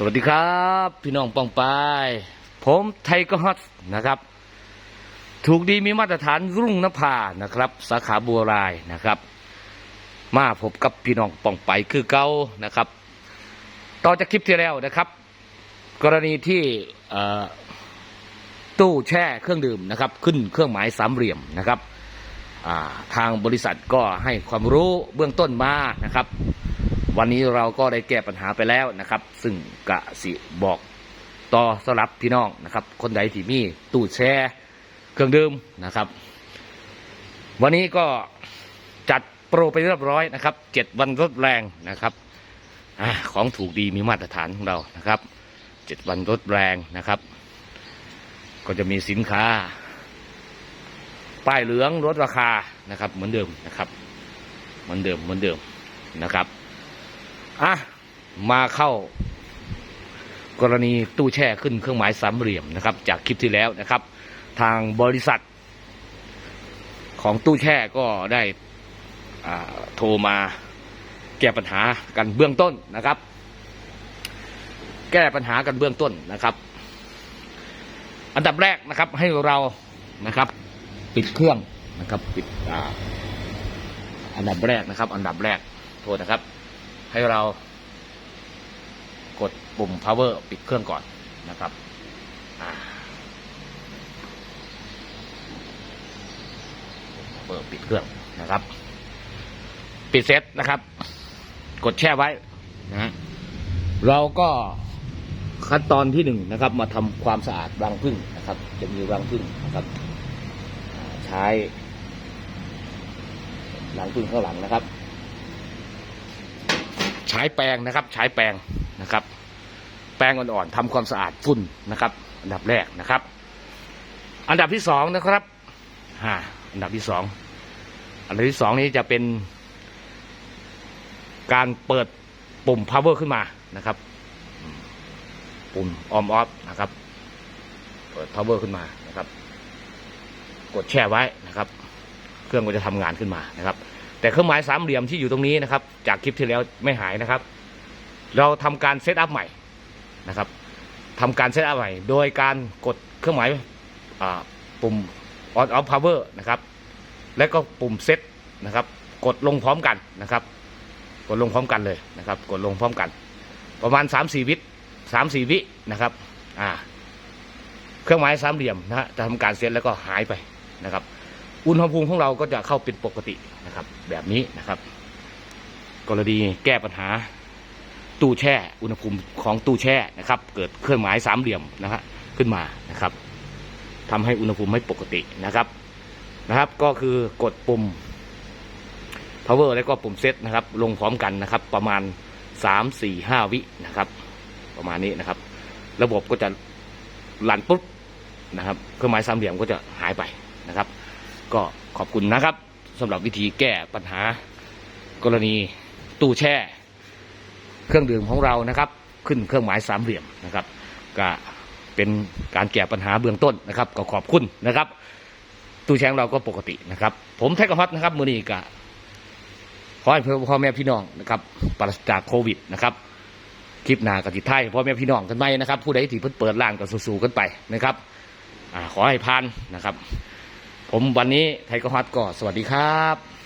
สวัสดีครับ พี่น้องปองปายผมไทยก็ฮอตนะครับ ถูกดีมีมาตรฐานรุ่งนภานะครับ สาขาบัวรายนะครับ มาพบกับพี่น้องปองไปคือเก่านะครับ ต่อจากคลิปที่แล้วนะครับ กรณีที่ตู้แช่เครื่องดื่มนะครับ ขึ้นเครื่องหมายสามเหลี่ยมนะครับาทางบริษัทก็ให้ความรู้เบื้องต้นมานะครับ วันนี้เราก็ได้แก้ปัญหาไปแล้วนะครับ ซึ่งกะสิบอกต่อสำหรับพี่น้องนะครับ คนใดที่มีตู้แช่เครื่องดื่มนะครับ วันนี้ก็จัดโปรไปเรียบร้อยนะครับเจ็ดวันลดแรงนะครับอของถูกดีมีมาตรฐานของเรานะครับเจ็ดวันลดแรงนะครับ ก็จะมีสินค้า ป้ายเหลืองลดราคานะครับ เหมือนเดิมนะครับ เหมือนเดิมเหมือนเดิมนะครับ อะมาเข้า กรณีตู้แช่ขึ้นเครื่องหมายสามเหลี่ยมนะครับ จากคลิปที่แล้วนะครับ ทางบริษัท ของตู้แช่ก็ได้โทรมาแก้ปัญหากันเบื้องต้นนะครับ แก้ปัญหากันเบื้องต้นนะครับ อันดับแรกนะครับ ให้เรานะครับ ปิดเครื่องนะครับ ปิดอ,อันดับแรกนะครับ อันดับแรกโทษนะครับ ให้เรากดปุ่ม power ปิดเครื่องก่อนนะครับอ่า power ปิดเครื่องนะครับ ปิดเซตนะครับ กดแช่ไว้นะเราก็ขั้นตอนที่หนึ่งนะครับ มาทำความสะอาดรังผึ้งนะครับ จะมีรังผึ้งนะครับ ใช้รังผึ้งข้างหลังนะครับ ใช้แปรงนะครับ ใช้แปรงนะครับ แปรงอ่อนๆทำความสะอาดฝุ่นนะครับ อันดับแรกนะครับ อันดับที่สองนะครับอ่าอันดับที่สองอันดับที่สองนี้จะเป็น การเปิดปุ่ม power ขึ้นมานะครับ ปุ่ม on off นะครับ เปิด power ขึ้นมานะครับ กดแช่ไว้นะครับ เครื่องก็จะทำงานขึ้นมานะครับ แต่เครื่องหมายสามเหลี่ยมที่อยู่ตรงนี้นะครับ จากคลิปที่แล้วไม่หายนะครับ เราทำการเซตอัพใหม่นะครับทำการเซตอัพใหม่ โดยการกดเครื่องหมายปุ่ม on off power นะครับ แล้วก็ปุ่มเซตนะครับ กดลงพร้อมกันนะครับ กดลงพร้อมกันเลยนะครับ กดลงพร้อมกัน ประมาณสามสี่วิสามสี่วินะครับ อ่า เครื่องหมายสามเหลี่ยมนะฮะจะทำการเซตแล้วก็หายไปนะครับ อุณหภูมิของเราก็จะเข้าเป็นปกตินะครับ แบบนี้นะครับ กรณีแก้ปัญหาตู้แช่ อุณหภูมิของตู้แช่นะครับ เกิดเครื่องหมายสามเหลี่ยมนะฮะขึ้นมานะครับทำให้อุณหภูมิไม่ปกตินะครับนะครับ ก็คือกดปุ่ม power แล้วก็ปุ่มเซตนะครับ ลงพร้อมกันนะครับ ประมาณสามสี่ห้าวินะครับ ประมาณนี้นะครับ ระบบก็จะหลั่นปุ๊บนะครับ เครื่องหมายสามเหลี่ยมก็จะหายไปนะครับ ก็ขอบคุณนะครับสำหรับวิธีแก้ปัญหา กรณีตู้แช่ เครื่องดื่มของเรานะครับ ขึ้นเครื่องหมายสามเหลี่ยมนะครับ ก็เป็นการแก้ปัญหาเบื้องต้นนะครับ ก็ขอบคุณนะครับ ตู้แช่ของเราก็ปกตินะครับ ผมแท็กฮอตนะครับมือนี้ก็ขอให้พ่อแม่พี่น้องนะครับปราศจากโควิดนะครับคลิปหน้ากับติดไทายพ่อแม่พี่น้องกันไหมนะครับ ผู้ใดที่เพิ่งเปิดร้านก็สู้ๆกันไปนะครับอขอให้พานนะครับ ผมวันนี้ไทยกฮอตก็สวัสดีครับ